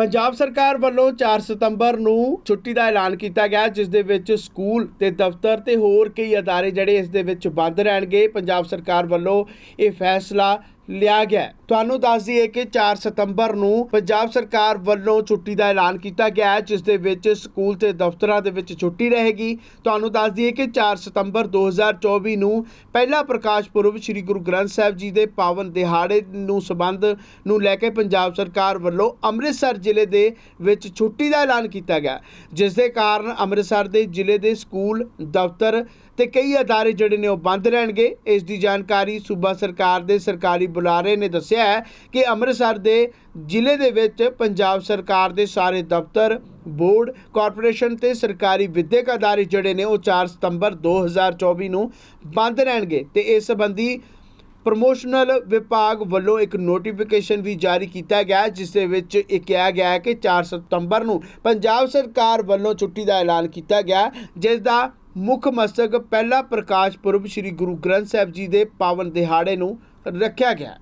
ਪੰਜਾਬ ਸਰਕਾਰ ਵੱਲੋਂ 4 ਸਤੰਬਰ ਨੂੰ ਛੁੱਟੀ ਦਾ ਐਲਾਨ ਕੀਤਾ ਗਿਆ, ਜਿਸ ਦੇ ਵਿੱਚ ਸਕੂਲ ਤੇ ਦਫ਼ਤਰ ਤੇ ਹੋਰ ਕਈ ਅਦਾਰੇ ਜਿਹੜੇ ਇਸ ਦੇ ਵਿੱਚ ਬੰਦ ਰਹਿਣਗੇ। ਪੰਜਾਬ ਸਰਕਾਰ ਵੱਲੋਂ ਇਹ ਫੈਸਲਾ ਲਿਆ ਗਿਆ ਤੁਹਾਨੂੰ ਦੱਸ ਦਈਏ ਕਿ 4 ਸਤੰਬਰ ਨੂੰ ਪੰਜਾਬ ਸਰਕਾਰ ਵੱਲੋਂ ਛੁੱਟੀ ਦਾ ਐਲਾਨ ਕੀਤਾ ਗਿਆ ਹੈ, ਜਿਸ ਦੇ ਵਿੱਚ ਸਕੂਲ ਤੇ ਦਫ਼ਤਰਾਂ ਦੇ ਵਿੱਚ ਛੁੱਟੀ ਰਹੇਗੀ। ਤੁਹਾਨੂੰ ਦੱਸ ਦਈਏ ਕਿ 4 ਸਤੰਬਰ 2024 ਨੂੰ ਪਹਿਲਾ ਪ੍ਰਕਾਸ਼ ਪੁਰਬ ਸ੍ਰੀ ਗੁਰੂ ਗ੍ਰੰਥ ਸਾਹਿਬ ਜੀ ਦੇ ਪਾਵਨ ਦਿਹਾੜੇ ਨੂੰ ਸਬੰਧ ਨੂੰ ਲੈ ਕੇ ਪੰਜਾਬ ਸਰਕਾਰ ਵੱਲੋਂ ਅੰਮ੍ਰਿਤਸਰ ਜ਼ਿਲ੍ਹੇ ਦੇ ਵਿੱਚ ਛੁੱਟੀ ਦਾ ਐਲਾਨ ਕੀਤਾ ਗਿਆ ਜਿਸ ਦੇ ਕਾਰਨ ਅੰਮ੍ਰਿਤਸਰ ਦੇ ਜ਼ਿਲ੍ਹੇ ਦੇ ਸਕੂਲ, ਦਫ਼ਤਰ ਤੇ ਕਈ ਅਦਾਰੇ ਜਿਹੜੇ ਨੇ ਉਹ ਬੰਦ ਰਹਿਣਗੇ। ਇਸ ਦੀ ਜਾਣਕਾਰੀ ਸੂਬਾ ਸਰਕਾਰ ਦੇ ਸਰਕਾਰੀ ਬੁਲਾਰੇ ਨੇ, ਦੱਸਿਆ ਹੈ ਕਿ ਅੰਮ੍ਰਿਤਸਰ ਦੇ ਜ਼ਿਲ੍ਹੇ ਦੇ ਵਿੱਚ ਪੰਜਾਬ ਸਰਕਾਰ ਦੇ ਸਾਰੇ ਦਫ਼ਤਰ, ਬੋਰਡ, ਕਾਰਪੋਰੇਸ਼ਨ ਤੇ ਸਰਕਾਰੀ ਵਿਦਿਅਕ ਅਦਾਰੇ ਜਿਹੜੇ ਨੇ, ਉਹ 4 ਸਤੰਬਰ 2024 ਨੂੰ ਬੰਦ ਰਹਿਣਗੇ ਤੇ ਇਸ ਸੰਬੰਧੀ ਪ੍ਰਮੋਸ਼ਨਲ ਵਿਭਾਗ ਵੱਲੋਂ ਇੱਕ ਨੋਟੀਫਿਕੇਸ਼ਨ ਵੀ ਜਾਰੀ ਕੀਤਾ ਗਿਆ ਜਿਸ ਦੇ ਵਿੱਚ ਇਹ ਕਿਹਾ ਗਿਆ ਹੈ ਕਿ 4 ਸਤੰਬਰ ਨੂੰ ਪੰਜਾਬ ਸਰਕਾਰ ਵੱਲੋਂ ਛੁੱਟੀ ਦਾ ਐਲਾਨ ਕੀਤਾ ਗਿਆ ਜਿਸ ਦਾ ਮੁੱਖ ਮਕਸਦ ਪਹਿਲਾ ਪ੍ਰਕਾਸ਼ ਪੁਰਬ ਸ੍ਰੀ ਗੁਰੂ ਗ੍ਰੰਥ ਸਾਹਿਬ ਜੀ ਦੇ ਪਾਵਨ ਦਿਹਾੜੇ ਨੂੰ ਰੱਖਿਆ ਗਿਆ।